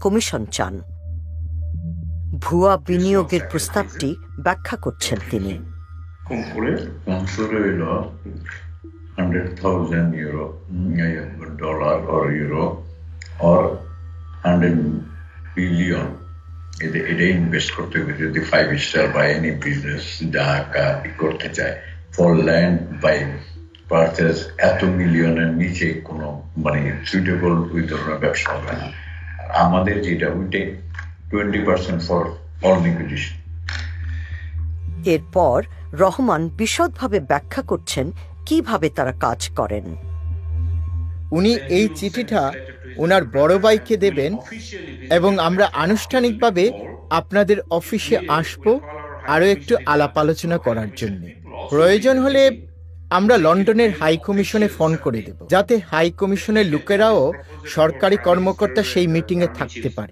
Commission চান। ভুয়া বিনিয়োগের প্রস্তাবটি ব্যাখ্যা করছেন তিনি। কম করে? Sponsor hilo 100,000 euro, dollar or euro or 100 billion এটা এটা ইনভেস্ট করতে হবে যদি ফাইভ স্টার বা এনি বিজনেস যা কা- করতে চায়। ফর ল্যান্ড বাই পারচেস এত মিলিয়নের নিচে কোনো মানে সুইটেবল ওই ধরনের ব্যবসা হবে না। আমাদের যেটা ওইটাই টোয়েন্টি পার্সেন্ট ফর অল নিকুইজিশন এরপর রহমান বিশদভাবে ব্যাখ্যা করছেন কীভাবে তারা কাজ করেন। উনি এই চিঠিটা ওনার বড় ভাইকে দেবেন এবং আমরা আনুষ্ঠানিকভাবে আপনাদের অফিসে আসব আরও একটু আলাপ আলোচনা করার জন্য। প্রয়োজন হলে আমরা লন্ডনের হাই কমিশনে ফোন করে দেব, যাতে হাই কমিশনের লোকেরাও সরকারি কর্মকর্তা সেই মিটিংয়ে থাকতে পারে।